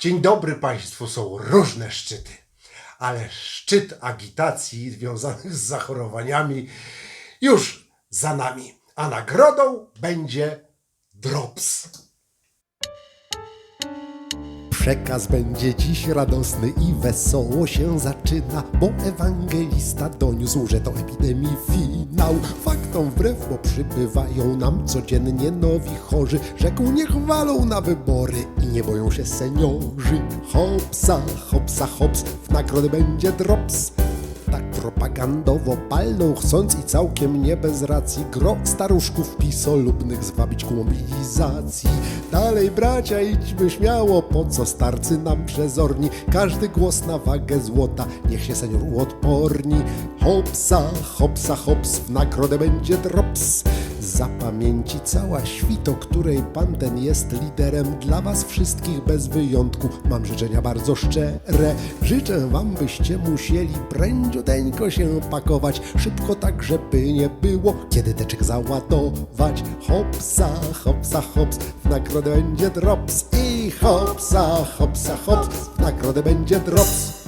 Dzień dobry Państwu, są różne szczyty, ale szczyt agitacji związanych z zachorowaniami już za nami, a nagrodą będzie drops. Przekaz będzie dziś radosny i wesoło się zaczyna, bo ewangelista doniósł, że to epidemii finał. Faktom wbrew, bo przybywają nam codziennie nowi chorzy, rzekł niech walą na wybory nie boją się seniorzy. Hopsa, hopsa, hops, w nagrodę będzie drops. Tak propagandowo palną, chcąc i całkiem nie bez racji gro staruszków pisolubnych zwabić ku mobilizacji. Dalej bracia idźmy śmiało, po co starcy nam przezorni, każdy głos na wagę złota, niech się senior uodporni. Hopsa, hopsa, hops, w nagrodę będzie drops. Zapamięci cała świto, której pan ten jest liderem dla was wszystkich bez wyjątku. Mam życzenia bardzo szczere. Życzę wam, byście musieli prędziuteńko się pakować, szybko tak, żeby nie było, kiedy teczek załadować. Hopsa, hopsa, hops, w nagrodę będzie drops. I hopsa, hopsa, hops, w nagrodę będzie drops.